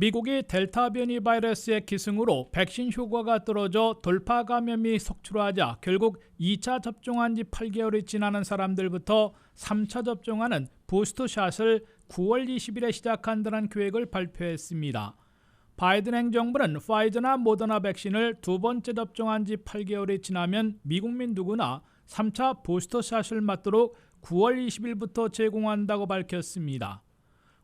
미국이 델타 변이 바이러스의 기승으로 백신 효과가 떨어져 돌파 감염이 속출하자 결국 2차 접종한 지 8개월이 지나는 사람들부터 3차 접종하는 부스터샷을 9월 20일에 시작한다는 계획을 발표했습니다. 바이든 행정부는 파이저나 모더나 백신을 두 번째 접종한 지 8개월이 지나면 미국민 누구나 3차 부스터샷을 맞도록 9월 20일부터 제공한다고 밝혔습니다.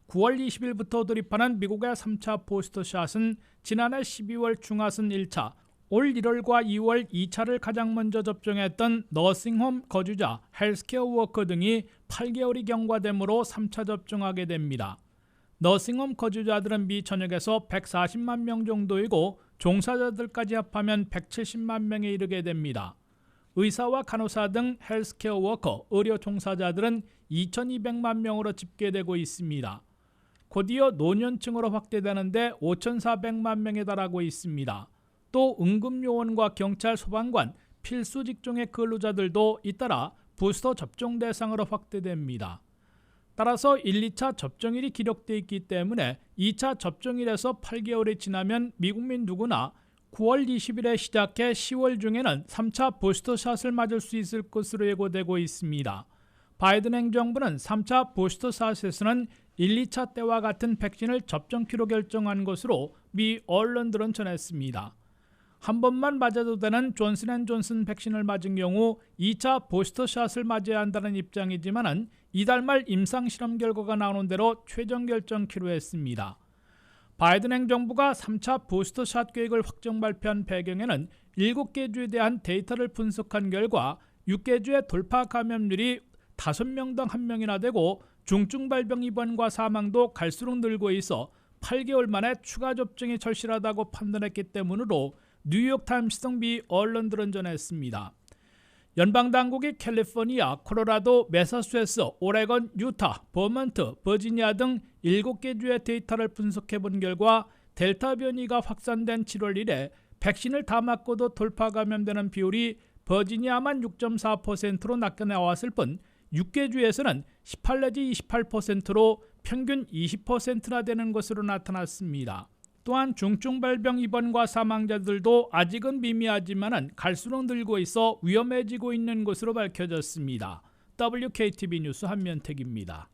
9월 20일부터 돌입하는 미국의 3차 부스터샷은 지난해 12월 중하순 1차, 올 1월과 2월 2차를 가장 먼저 접종했던 너싱홈 거주자, 헬스케어 워커 등이 8개월이 경과되므로 3차 접종하게 됩니다. 너싱홈 거주자들은 미 전역에서 140만 명 정도이고 종사자들까지 합하면 170만 명에 이르게 됩니다. 의사와 간호사 등 헬스케어 워커, 의료 종사자들은 2,200만 명으로 집계되고 있습니다. 곧이어 노년층으로 확대되는데 5,400만 명에 달하고 있습니다. 또 응급요원과 경찰, 소방관, 필수 직종의 근로자들도 잇따라 부스터 접종 대상으로 확대됩니다. 따라서 1, 2차 접종일이 기록돼 있기 때문에 2차 접종일에서 8개월이 지나면 미국민 누구나 9월 20일에 시작해 10월 중에는 3차 부스터샷을 맞을 수 있을 것으로 예고되고 있습니다. 바이든 행정부는 3차 부스터샷에서는 1, 2차 때와 같은 백신을 접종키로 결정한 것으로 미 언론들은 전했습니다. 한 번만 맞아도 되는 존슨앤존슨 백신을 맞은 경우 2차 부스터샷을 맞아야 한다는 입장이지만 이달 말 임상 실험 결과가 나오는 대로 최종 결정키로 했습니다. 바이든 행정부가 3차 부스터샷 계획을 확정 발표한 배경에는 7개 주에 대한 데이터를 분석한 결과 6개 주의 돌파 감염률이 5명당 1명이나 되고 중증 발병 입원과 사망도 갈수록 늘고 있어 8개월 만에 추가 접종이 절실하다고 판단했기 때문으로 뉴욕타임스 등미 언론들은 전했습니다. 연방 당국이 캘리포니아, 콜로라도, 매사추세츠, 오레곤, 유타, 버먼트, 버지니아 등 7개 주의 데이터를 분석해 본 결과 델타 변이가 확산된 7월 이래 백신을 다 맞고도 돌파 감염되는 비율이 버지니아만 6.4%로 낮게 나왔을 뿐 6개 주에서는 18 내지 28%로 평균 20%나 되는 것으로 나타났습니다. 또한 중증 발병 입원과 사망자들도 아직은 미미하지만 갈수록 늘고 있어 위험해지고 있는 것으로 밝혀졌습니다. WKTV 뉴스 한면택입니다.